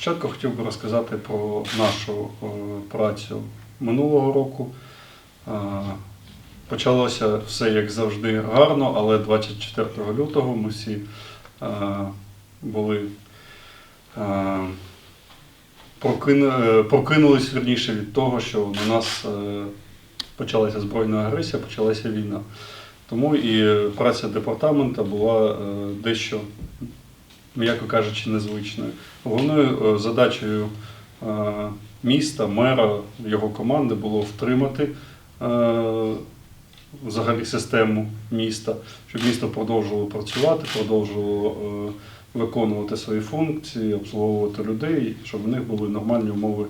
Спочатку хотів би розказати про нашу е, працю минулого року. Е, Почалося все як завжди гарно, але 24 лютого ми всі е, були прокину- прокинулись вірніше від того, що на нас почалася збройна агресія, почалася війна. Тому і праця департамента була дещо, м'яко кажучи, незвичною. Головною е, задачею е, міста, мера, його команди було втримати е, взагалі систему міста, щоб місто продовжувало працювати, продовжувало виконувати свої функції, обслуговувати людей, щоб в них були нормальні умови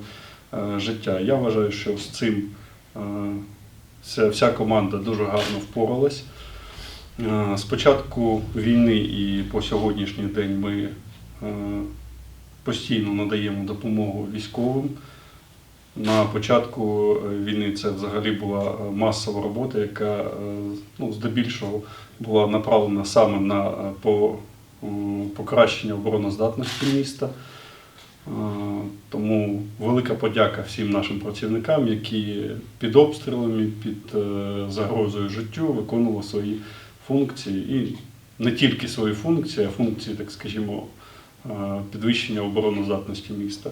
життя. Я вважаю, що з цим вся команда дуже гарно впоралась. Е, З початку війни і по сьогоднішній день ми е, постійно надаємо допомогу військовим. На початку е, війни це взагалі була е, масова робота, яка е, ну, здебільшого була направлена саме на е, по, покращення обороноздатності міста. Е, Тому велика подяка всім нашим працівникам, які під обстрілами, під е, загрозою життю виконували свої функції і не тільки свої функції, а функції, так скажімо, е, підвищення обороноздатності міста.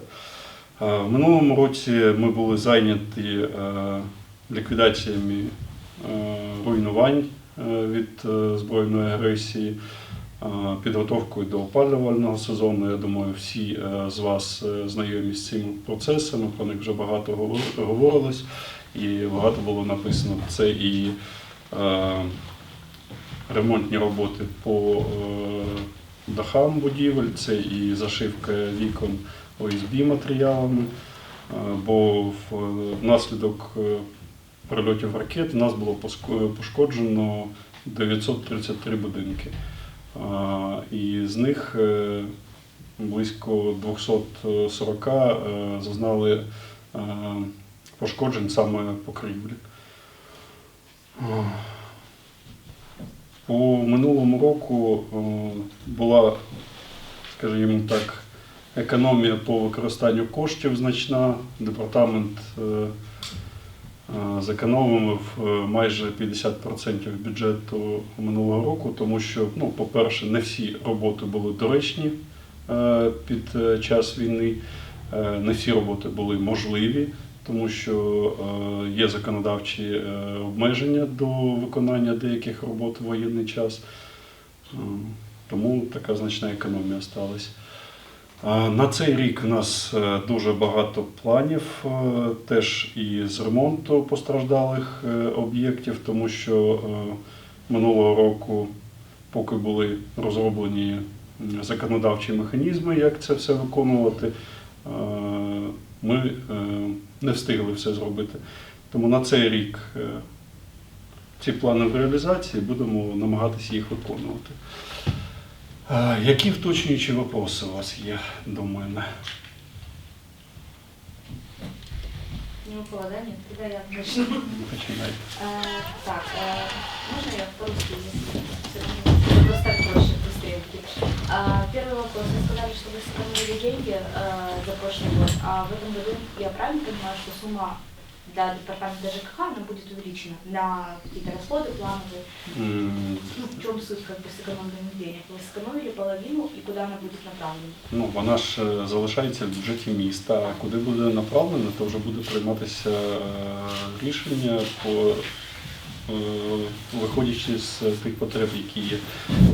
Е, В минулому році ми були зайняті е, ліквідаціями руйнувань від збройної агресії, підготовкою до опалювального сезону. Я думаю, всі з вас знайомі з цими процесами, про них вже багато говорилось і багато було написано. Це і ремонтні роботи по е, дахам будівель, це і зашивка вікон ОСБ матеріалами, е, бо внаслідок е, прильотів ракет у нас було пошкоджено 933 будинки. І з них близько 240 е, зазнали пошкоджень саме покрівлі. По минулому року е, була, скажімо так, економія по використанню коштів значна. Департамент е, е, зекономив майже 50% бюджету минулого року, тому що, ну, по-перше, не всі роботи були доречні під час війни, не всі роботи були можливі, тому що е, є законодавчі е, обмеження до виконання деяких робот в воєнний час. Е, Тому така значна економія сталася. На цей рік у нас дуже багато планів, теж і з ремонту постраждалих об'єктів, тому що минулого року, поки були розроблені законодавчі механізми, як це все виконувати, ми не встигли все зробити. Тому на цей рік е, ці плани в реалізації будемо намагатися їх виконувати. Е, Які вточнюючі вопроси у вас є до мене? Не? Нет? Тогда я начну. Починайте. Э, Так, можно я по-русски, А, Первый вопрос. Вы сказали, что вы сэкономили деньги э, за прошлый год, а в этом году, я правильно понимаю, что сумма для департамента ЖКХ она будет увеличена на какие-то расходы плановые? М, Ну, в чем суть как бы сэкономленных денег? Вы сэкономили половину, и куда она будет направлена? Ну, вона ж е, залишається в бюджеті міста, а куди буде направлено, то вже буде прийматися е, рішення по е, виходячи з тих потреб, які є.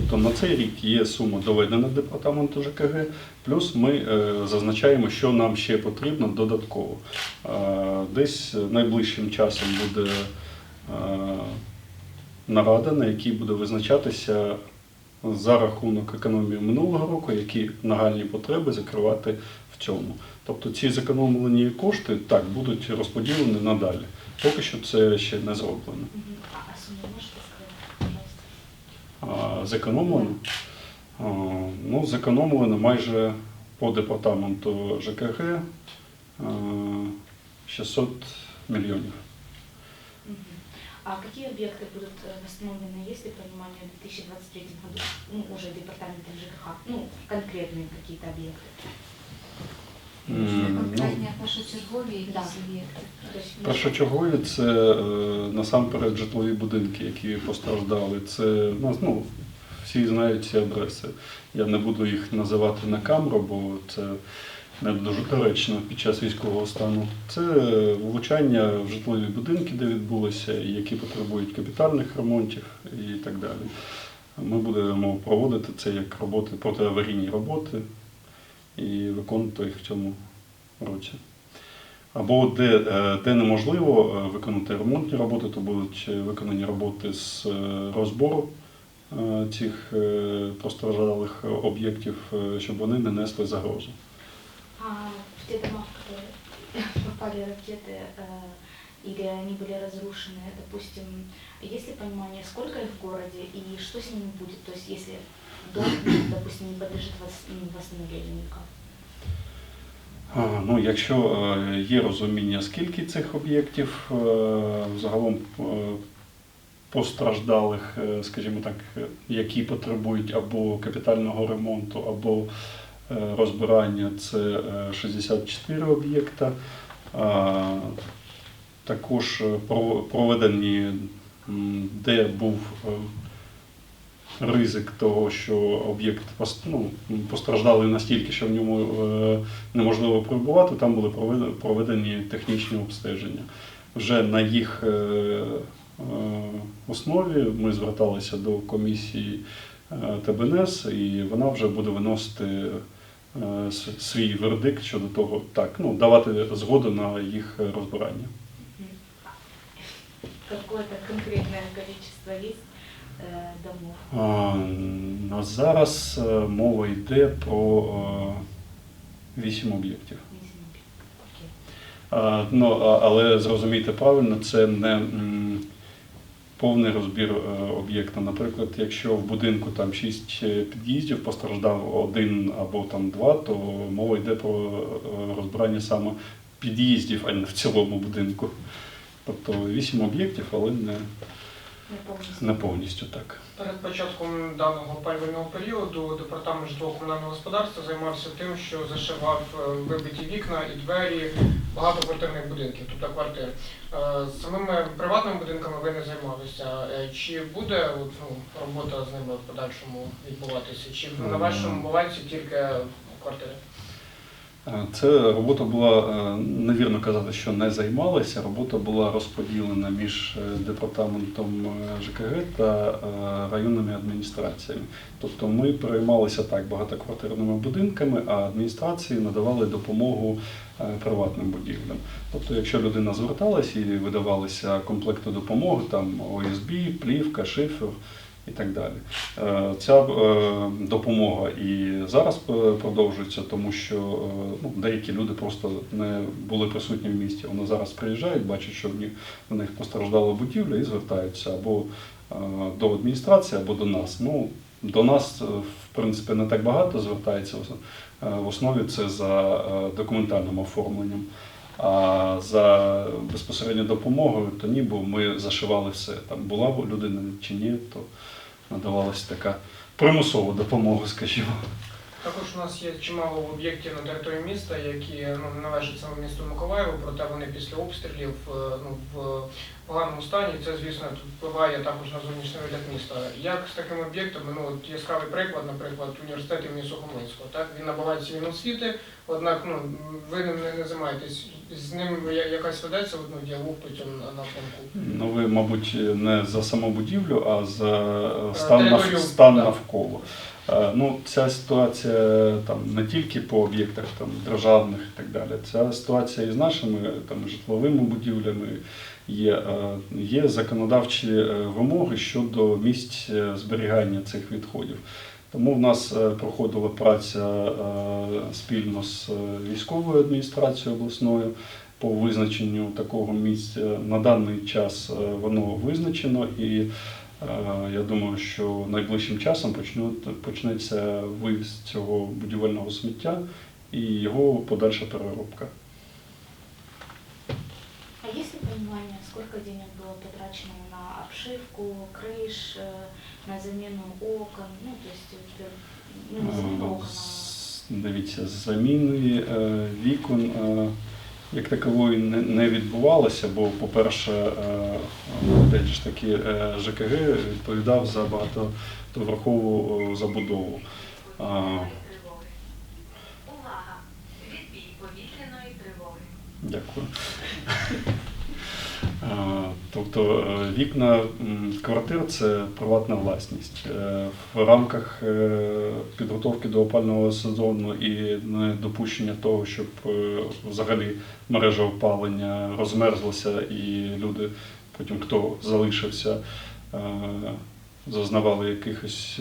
Тобто на цей рік є сума доведена департаменту ЖКГ, плюс ми е, зазначаємо, що нам ще потрібно додатково. Е, Десь найближчим часом буде е, нарада, на якій буде визначатися за рахунок економії минулого року, які нагальні потреби закривати в цьому. Тобто ці зекономлені кошти так будуть розподілені надалі. Поки що це ще не зроблено. А зекономлено? Ну, зекономлено майже по департаменту ЖКГ 600 мільйонів. Мгм. А какие объекты будут э, восстановлены, есть ли понимание в 2023 году, ну, уже департаментом ЖКХ, ну, конкретные какие-то объекты? М, Конкретні першочергові якісь Да. об'єкти. То есть Першочергові це е, насамперед житлові будинки, які постраждали. Це ну, ну, всі знають ці адреси. Я не буду їх називати на камеру, бо це не дуже доречно під час військового стану. Це влучання в житлові будинки, де відбулося, які потребують капітальних ремонтів і так далі. Ми будемо проводити це як роботи, протиаварійні роботи і виконувати їх в цьому році. Або де, е, де неможливо е, виконати ремонтні роботи, то будуть виконані роботи з е, розбору цих постраждалих об'єктів, щоб вони не несли загрозу А в те дома, в которые попали ракеты э, или они были разрушены, допустим, есть ли понимание, сколько их в городе и что с ними будет? То есть если дом, допустим, не подлежит вос- м, восстановлению никак? А, Ну, якщо е, є розуміння, скільки цих об'єктів е, загалом е, постраждалих, е, скажімо так, е, які потребують або капітального ремонту, або е, розбирання, це е, 64 об'єкта. А, Також е, проведені, де був е, ризик того, що об'єкт ну, постраждалий настільки, що в ньому е, неможливо перебувати, там були проведені, технічні обстеження. Вже на їх е, е, основі ми зверталися до комісії е, ТБНС, і вона вже буде виносити е, свій вердикт щодо того, так, ну, давати згоду на їх розбирання. Какое-то конкретное количество есть домов? На зараз е, мова йде про е, вісім об'єктів. Ну, але зрозумійте правильно, це не повний розбір е, об'єкта. Наприклад, якщо в будинку там шість е, під'їздів постраждав один або там два, то мова йде про е, розбирання саме під'їздів, а не в цілому будинку. Тобто вісім об'єктів, але не, Не повністю так. Перед початком даного опалювального періоду департамент житлово-комунального господарства займався тим, що зашивав е, вибиті вікна і двері багатоквартирних будинків, тобто квартир. Е, самими приватними будинками ви не займалися. Е, Чи буде от, ну, робота з ними в подальшому відбуватися? Чи на вашому балансі тільки квартири? Е, Це робота була е, невірно казати, що не займалася. Робота була розподілена між е, департаментом ЖКГ та районними адміністраціями. Тобто ми переймалися так багатоквартирними будинками, а адміністрації надавали допомогу приватним будівлям. Тобто, якщо людина зверталась і видавалися комплекти допомоги, там ОСБ, плівка, шифер і так далі. Е, Ця е, допомога і зараз е, продовжується, тому що ну, деякі люди просто не були присутні в місті. Вони зараз приїжджають, бачать, що в них, постраждала будівля і звертаються або до адміністрації, або до нас. Ну, до нас, в принципі, не так багато звертається. В основі це за документальним оформленням. А за безпосередньо допомогою, то ні, бо ми зашивали все. Там була людина чи ні, то надавалася така примусова допомога, скажімо. Також у нас є чимало об'єктів на території міста, які ну, належать саме місту Миколаєву, проте вони після обстрілів е, ну, в поганому стані. Це, звісно, впливає також на зовнішній вигляд міста. Як з такими об'єктами, ну от яскравий приклад, наприклад, університет імені Сухомлинського. Так він на балансі Міносвіти, однак ну ви ним не, не займаєтесь. З ним якась ведеться ну, діалог по цьому напрямку. Ну, ви, мабуть, не за саму будівлю, а за е, стан, нав- територію, стан навколо. Е, Ну, ця ситуація там не тільки по об'єктах там, державних і так далі. Ця ситуація і з нашими там, житловими будівлями є, е, є законодавчі е, вимоги щодо місць зберігання цих відходів. Тому в нас проходила праця спільно з військовою адміністрацією обласною по визначенню такого місця. На даний час воно визначено і я думаю, що найближчим часом почнуть- почнеться вивіз цього будівельного сміття і його подальша переробка. А есть ли понимание, сколько денег было потрачено на обшивку, крыш, э, на замену окон, ну, то есть, э, ну, не замену Е, окон, а с- дивіться, заміни е, вікон е, як такової не, відбувалося, бо, по-перше, е, ж таки, е, ЖКГ відповідав за багатоповерхову е, забудову. Дякую. Тобто е, вікна квартир це приватна власність. Е, В рамках е, підготовки до опального сезону і недопущення того, щоб взагалі мережа опалення розмерзлася і люди, потім хто залишився, зазнавали якихось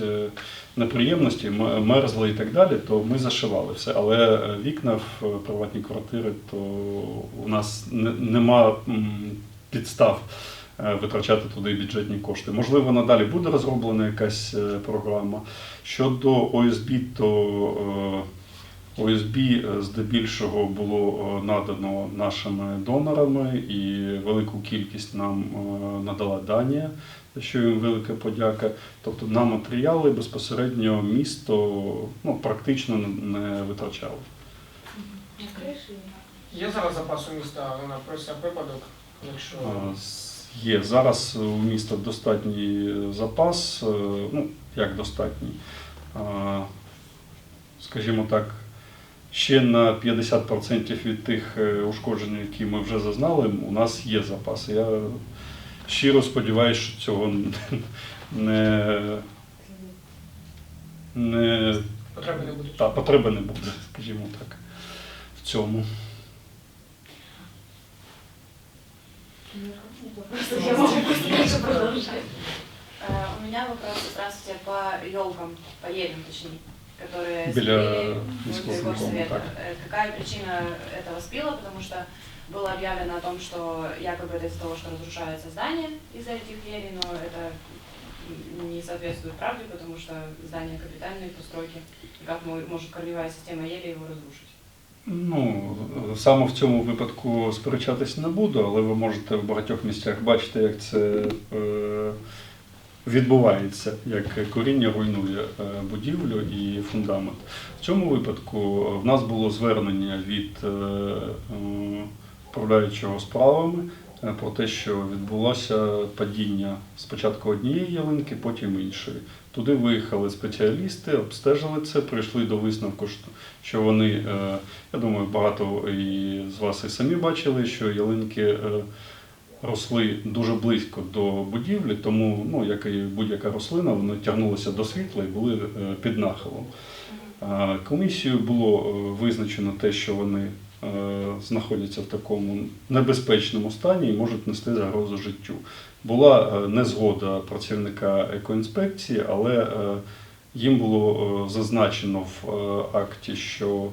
неприємностей, мерзли і так далі, то ми зашивали все. Але вікна в приватні квартири, то у нас не- нема підстав е, витрачати туди бюджетні кошти. Можливо, надалі буде розроблена якась е, програма. Щодо ОСБ, то е, ОСБ здебільшого було надано нашими донорами, і велику кількість нам надала Данія, за що їм велика подяка. Тобто на матеріали безпосередньо місто ну, практично не- витрачало. Є зараз запас у міста на про випадок, якщо Є зараз у міста достатній запас, е, ну як достатній, скажімо так, ще на 50% від тих е, ушкоджень, які ми вже зазнали, у нас є запас. Я щиро сподіваюся, що цього не, не потреби не буде. та потреби не буде, скажімо так, в цьому. Я могу дальше продолжать. Э, У меня вопрос, здравствуйте, по елкам, по елям точнее, которые міського возле виконкому, горсовета. Э, Какая причина этого спила? Потому что было объявлено о том, что якобы это из-за того, что разрушается здание из-за этих елей, но это не соответствует правде, потому что здание капитальные постройки. И как мо- может корневая система ели его разрушить? Ну, саме в цьому випадку сперечатись не буду, але ви можете в багатьох місцях бачити, як це е, відбувається, як коріння руйнує е, будівлю і фундамент. В цьому випадку в нас було звернення від е, управляючого справами про те, що відбулося падіння спочатку однієї ялинки, потім іншої. Туди виїхали спеціалісти, обстежили це, прийшли до висновку, що- вони, е, я думаю, багато і з вас і самі бачили, що ялинки е, росли дуже близько до будівлі, тому, ну, як і будь-яка рослина, вони тягнулися до світла і були е, під нахилом. Е, Комісією було е, визначено те, що вони е, знаходяться в такому небезпечному стані і можуть нести загрозу життю. Була е, незгода працівника екоінспекції, але е, їм було е, зазначено в е, акті, що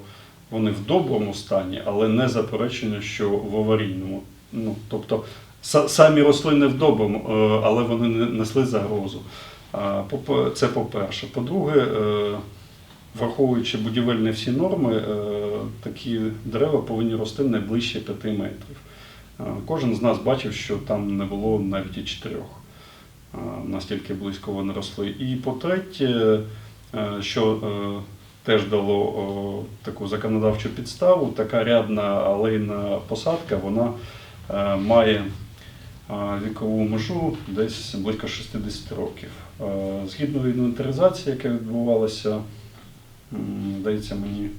вони в доброму стані, але не заперечено, що в аварійному. Ну, тобто самі рослини в доброму, е, але вони не несли загрозу. Це по-перше. По-друге, е, враховуючи будівельні всі норми, е, такі дерева повинні рости не ближче 5 метрів. Е, Кожен з нас бачив, що там не було навіть і чотирьох. Е, Настільки близько вони росли. І по-третє, е, що теж дало таку законодавчу підставу, така рядна алейна посадка, вона має вікову межу десь близько 60 років. Згідно інвентаризації, яка відбувалася, здається мені,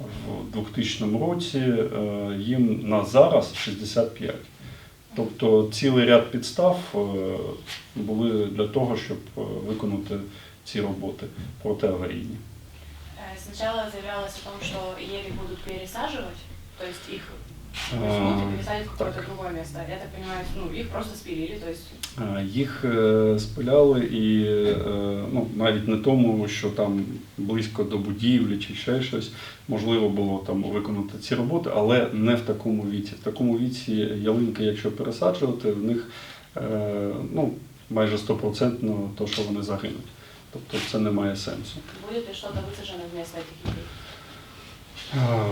в 2000 році, е, їм на зараз 65. Тобто цілий ряд підстав е, були для того, щоб е, виконати ці роботи протиаварійні. Э, Сначала заявлялось о том, что ели будут пересаживать, то есть их возьмут и пересадят в какое-то так. другое место. Я так понимаю, ну, их просто спилили, то есть Е, Їх е, спиляли і е, ну, навіть не тому, що там близько до будівлі чи ще щось можливо було там виконати ці роботи, але не в такому віці. В такому віці ялинки, якщо пересаджувати, в них е, ну, майже стопроцентно то, що вони загинуть. Тобто це не має сенсу. будет ли что-то высажено вместо этих елей? Е,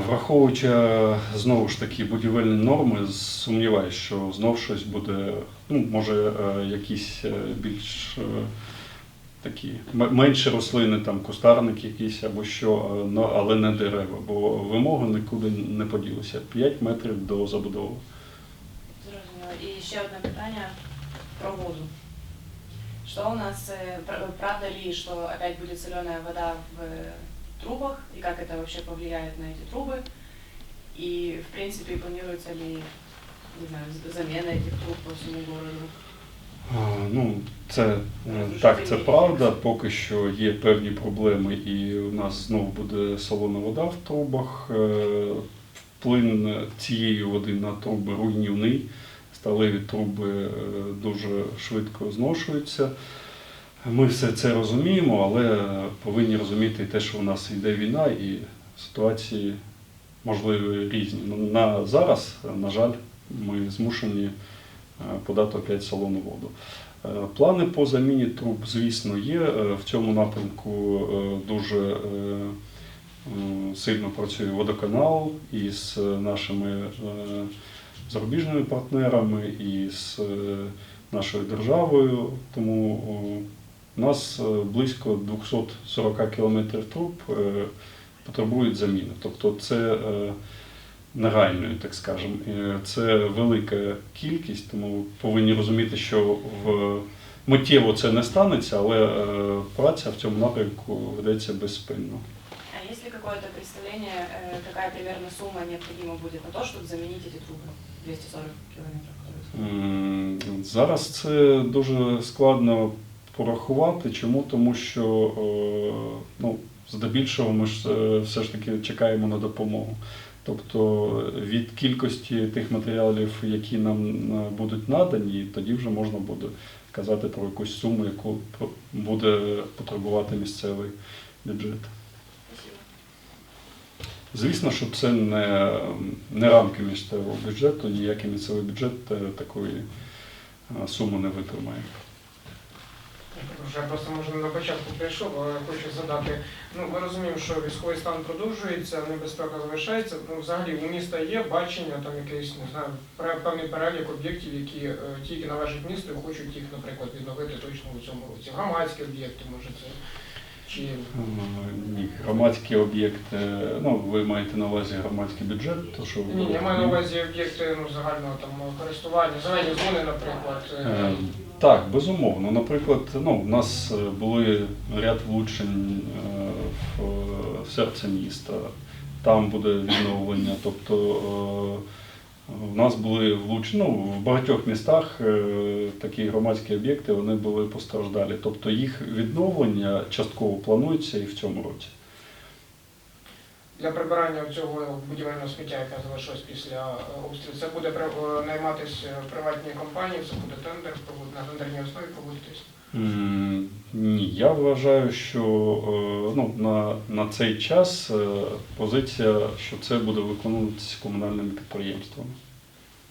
Враховуючи е, знову ж таки будівельні норми, сумніваюся, що знов щось буде, ну, може, е, якісь е, більш такі менші рослини, там кустарник якийсь або що, але не дерева, бо вимоги нікуди не поділися. 5 метрів до забудови. Зрозуміло. І ще одне питання про воду. Что у нас, правда ли, что опять будет соленая вода в трубах, и как это вообще повлияет на эти трубы? И, в принципе, планируется ли, не знаю, з- замена этих труб по всему городу? А, Ну, це е, так, це правда. Поки що є певні проблеми, і у нас знову буде солона вода в трубах. Е, Вплин цієї води на труби руйнівний. Сталеві труби е, дуже швидко зношуються. Ми все це розуміємо, але повинні розуміти те, що у нас йде війна, і ситуації можливі різні. Ну, На зараз, на жаль, ми змушені е, подати опять солону воду. Е, Плани по заміні труб, звісно, є. Е, В цьому напрямку дуже сильно працює водоканал із нашими зарубіжними партнерами і з нашою державою. Тому у нас е, близько 240 кілометрів труб е, потребують заміни. Тобто це е, нагальною, так скажемо. Е, Це велика кількість, тому повинні розуміти, що в миттєво це не станеться, але е, праця в цьому напрямку ведеться безспинно. А есть ли какое-то представление, э, какая примерно сумма необходима будет на то, чтобы заменить эти трубы? 240 километров. которые М, Зараз це дуже складно порахувати. Чому? Тому що е, ну, здебільшого ми ж е, все ж таки чекаємо на допомогу. Тобто від кількості тих матеріалів, які нам е, будуть надані, тоді вже можна буде казати про якусь суму, яку буде потребувати місцевий бюджет. Звісно, що це не, не рамки місцевого бюджету, ніякий місцевий бюджет такої суми не витримає. Вже просто може не на початку прийшов, але хочу задати. Ну ми розуміємо, що військовий стан продовжується, небезпека залишається. Ну взагалі у міста є бачення, там якийсь не знаю, певний перелік об'єктів, які е, тільки належать місту і хочуть їх, наприклад, відновити точно у цьому році. Громадські об'єкти, може це чи Е, Ні, громадські об'єкти, ну ви маєте на увазі громадський бюджет, то що ні, я маю на увазі об'єкти ну загального там користування, зелені зони, наприклад. е, Е, Так, безумовно. Наприклад, ну, у нас е, були ряд влучень е, в, в серце міста, там буде відновлення. Тобто е, у нас були влучення, ну, в багатьох містах е, такі громадські об'єкти вони були постраждалі. Тобто їх відновлення частково планується і в цьому році. Для прибирання цього будівельного сміття, яке залишилось після е, обстрілу, це буде е, найматися приватні компанії, це буде тендер, на тендерній основі проводитись. Ні, я вважаю, що е, ну, на, на цей час е, позиція, що це буде виконуватися комунальними підприємствами.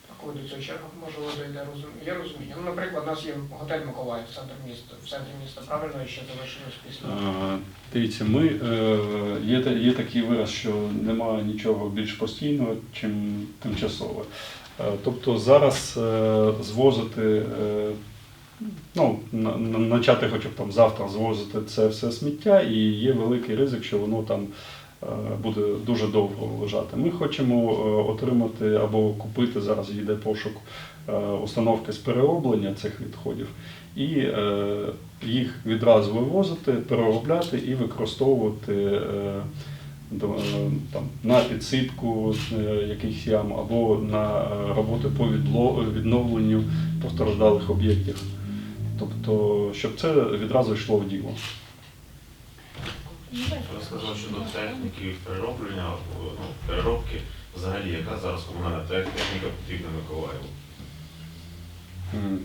А коли до цього черга можливо дійде розум... є розуміння. Ну, наприклад, у нас є готель Миколаїв в центрі міста, в центрі міста, правильно, і ще залишилось після. Е, Дивіться, ми є, є такий вираз, що немає нічого більш постійного, чим тимчасове. Тобто зараз звозити, ну, почати хоча б там завтра звозити це все сміття, і є великий ризик, що воно там е, буде дуже довго лежати. Ми хочемо е, отримати або купити, зараз йде пошук е, установки з перероблення цих відходів і їх відразу вивозити, переробляти і використовувати там, на підсипку якихось ям або на роботи по відновленню постраждалих об'єктів. Тобто, щоб це відразу йшло в діло. Я сказав щодо техніки перероблення, ну, переробки, взагалі, яка зараз комунальна тех- техніка потрібна Миколаєву?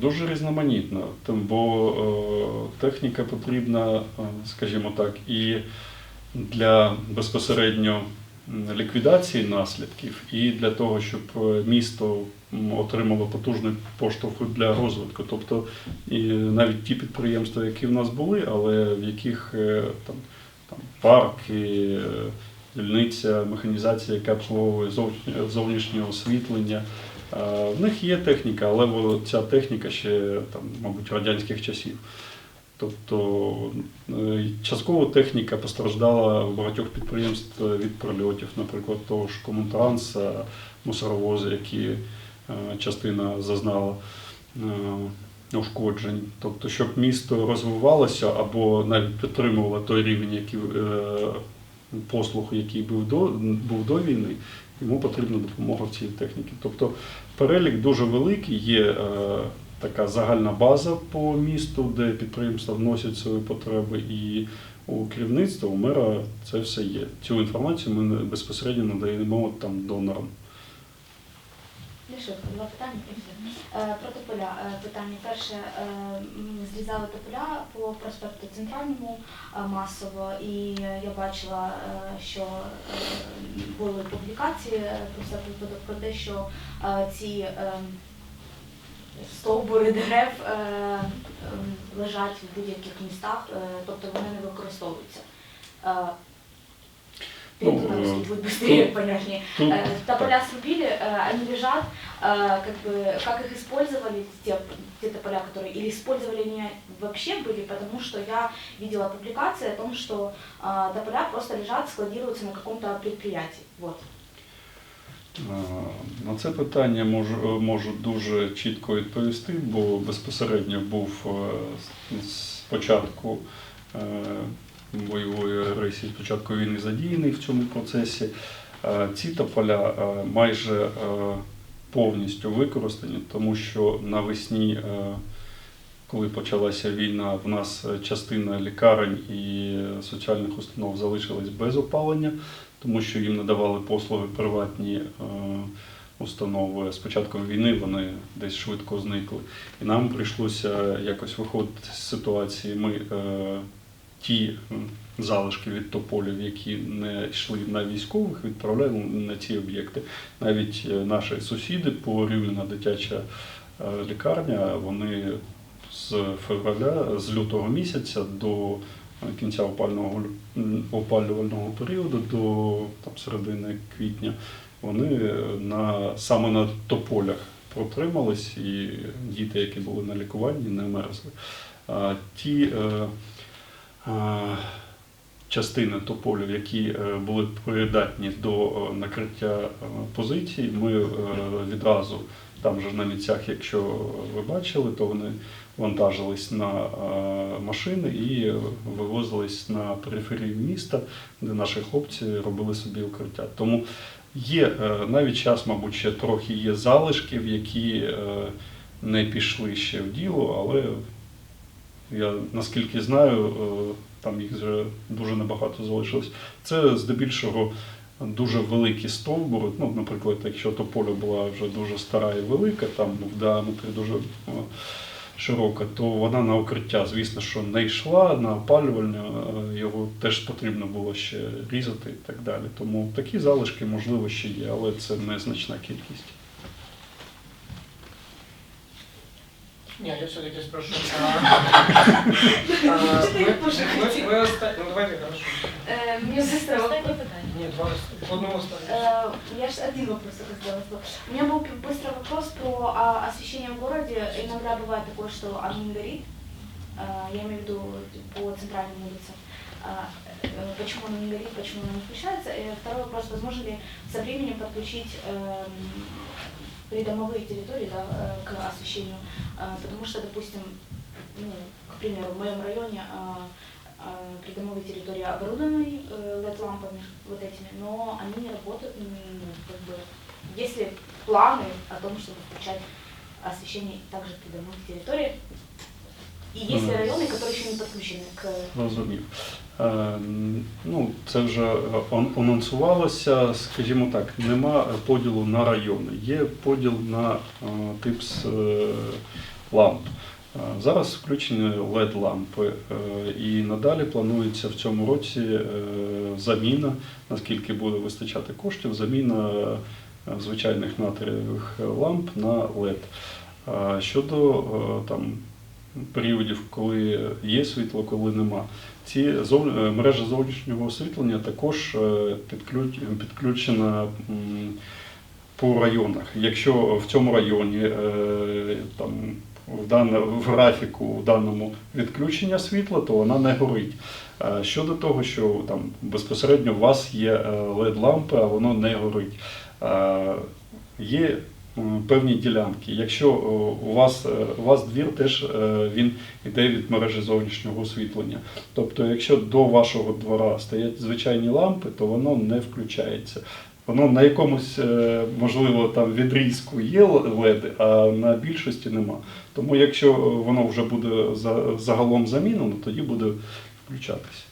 Дуже різноманітно, тим, бо е, техніка потрібна, е, скажімо так, і для безпосередньо ліквідації наслідків, і для того, щоб е, місто отримало потужний поштовх для розвитку. Тобто і навіть ті підприємства, які в нас були, але в яких е, там, там парки, е, дільниця, механізація, яка обслуговує зовнішнє- освітлення. В них є техніка, але ця техніка ще там, мабуть, радянських часів. Тобто е, частково техніка постраждала у багатьох підприємств від прольотів, наприклад, того ж Комунтранса, мусоровози, які е, частина зазнала е, ушкоджень. Тобто, щоб місто розвивалося або навіть підтримувало той рівень, який, е, послуг, який був до, був до війни, йому потрібна допомога в цій техніці. Тобто перелік дуже великий, є е, така загальна база по місту, де підприємства вносять свої потреби, і у керівництва, у мера це все є. Цю інформацію ми безпосередньо надаємо там донорам. Лише два питання. Е, Про тополя е, питання. Перше, е, зрізали тополя по проспекту Центральному масово, і я бачила, що були публікації про те, що ці е, стовбури дерев лежать в будь-яких містах, тобто вони не використовуються. Ну, будет быстрее, тут- понятнее. Тут, Тополя срубили, они лежат, как бы, как их использовали, те, те тополя, которые, или использовали они вообще были, потому что я видела публикации о том, что тополя просто лежат, складируются на каком-то предприятии. Вот. Е, На це питання можу, можу дуже чітко відповісти, бо безпосередньо був е, з початку е, бойової агресії, з початку війни задіяний в цьому процесі. Е, Ці тополя е, майже е, повністю використані, тому що навесні, е, коли почалася війна, в нас е, частина лікарень і соціальних установ залишилась без опалення тому що їм надавали послуги приватні е, установи. З початком війни вони десь швидко зникли. І нам прийшлося якось виходити з ситуації. Ми е, ті залишки від тополів, які не йшли на військових, відправляли на ці об'єкти. Навіть е, наші сусіди по Рівнена дитяча е, лікарня, вони з февраля, з лютого місяця до кінця опального, опалювального періоду до там, середини квітня, вони на, саме на тополях протримались, і діти, які були на лікуванні, не мерзли. А ті е, е, частини тополів, які е, були придатні до е, накриття е, позицій, ми е, відразу там же на місцях, якщо ви бачили, то вони вантажились на е, машини і вивозились на периферію міста, де наші хлопці робили собі укриття. Тому є е, навіть час, мабуть, ще трохи є залишків, які е, не пішли ще в діло, але я наскільки знаю, там їх вже дуже небагато залишилось. Це здебільшого дуже великі стовбури. Ну, наприклад, якщо тополя була вже дуже стара і велика, там в діаметрі дуже е, широка, то вона на укриття, звісно, що не йшла, на опалювальне е, його теж потрібно було ще різати і так далі. Тому такі залишки, можливо, ще є, але це незначна кількість. Ні, я все-таки спрошу. А, а, ви- Э. Ні, два оставлю. Э, Я же один вопрос только сделала. У меня был быстрый вопрос про а, освещение в городе. Иногда бывает такое, что оно не горит. А, Я имею в виду по центральным улицам. А, э, Почему оно не горит, почему оно не включается? И второй вопрос, возможно ли со временем подключить эм, придомовые территории да, э, к освещению? Потому что, допустим, ну, к примеру, в моем районе придомовые территории оборудованы э, LED-лампами вот этими, но они не работают, м, ну, как бы, есть ли планы о том, чтобы включать освещение также придомовых территорий? И есть ли Мгм. районы, которые еще не подключены к Розумів. Е, Ну, це вже е, ан- анонсувалося, скажімо так, нема поділу на райони, є поділ на е, тип з, е, ламп. Е, Зараз включені LED-лампи, е, і надалі планується в цьому році е, заміна, наскільки буде вистачати коштів, заміна звичайних натрієвих ламп на LED. Щодо там, періодів, коли є світло, коли нема. Ці мережа зовнішнього освітлення також підключена по районах. Якщо в цьому районі там в, дане, в графіку в даному відключення світла, то вона не горить. Е, Щодо того, що там безпосередньо у вас є LED-лампи, а воно не горить. Е, Є певні ділянки. Якщо у вас, е, у вас двір теж е, він йде від мережі зовнішнього освітлення. Тобто, якщо до вашого двора стоять звичайні лампи, то воно не включається. Воно на якомусь, е, можливо, там відрізку є леди, а на більшості нема. Тому якщо воно вже буде за- загалом замінено, тоді буде включатися.